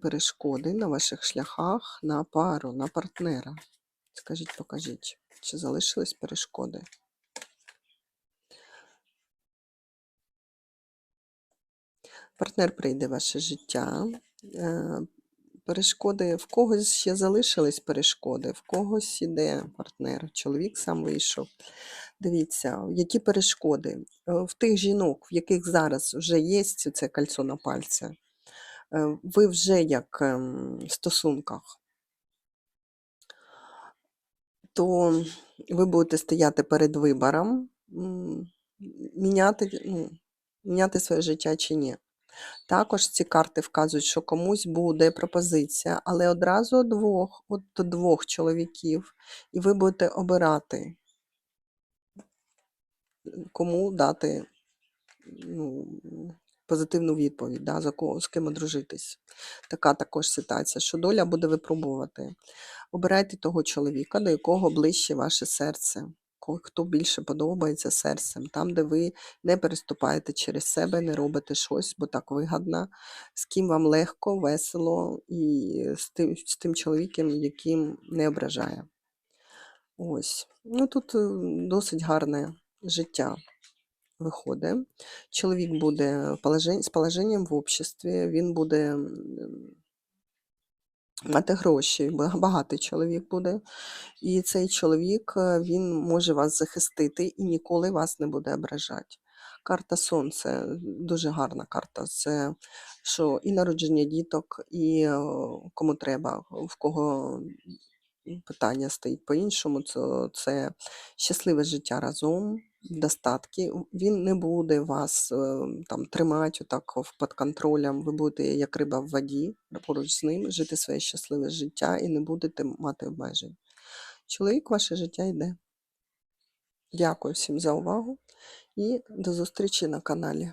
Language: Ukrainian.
перешкоди на ваших шляхах на пару, на партнера? Скажіть, покажіть, чи залишились перешкоди? Партнер прийде в ваше життя. Е, Перешкоди в когось ще залишились перешкоди, в когось іде партнер. Чоловік сам вийшов. Дивіться, які перешкоди. Е, В тих жінок, в яких зараз вже є це кольцо на пальці, ви вже як ем, в стосунках, то ви будете стояти перед вибором, міняти, ну, міняти своє життя чи ні. Також ці карти вказують, що комусь буде пропозиція, але одразу двох, от до двох чоловіків, і ви будете обирати, кому дати ну, позитивну відповідь, да, за кого, з ким одружитись. Така також ситуація, що доля буде випробувати. Обирайте того чоловіка, до якого ближче ваше серце. Хто більше подобається серцем, там, де ви не переступаєте через себе, не робите щось, бо так вигадно, з ким вам легко, весело і з тим, з тим чоловіком, яким не ображає. Ось. Ну тут е, досить гарне життя виходить. Чоловік буде з положенням в обществі, він буде мати гроші, ба- багатий чоловік буде. І цей чоловік він може вас захистити і ніколи вас не буде ображати. Карта Сонце дуже гарна карта. Це що і народження діток, і е, кому треба, в кого питання стоїть по-іншому, це, це щасливе життя разом, достатки. Він не буде вас е, там тримати отак під контролем. Ви будете як риба в воді поруч з ним, жити своє щасливе життя і не будете мати обмежень. Чоловік, ваше життя йде. Дякую всім за увагу і до зустрічі на каналі.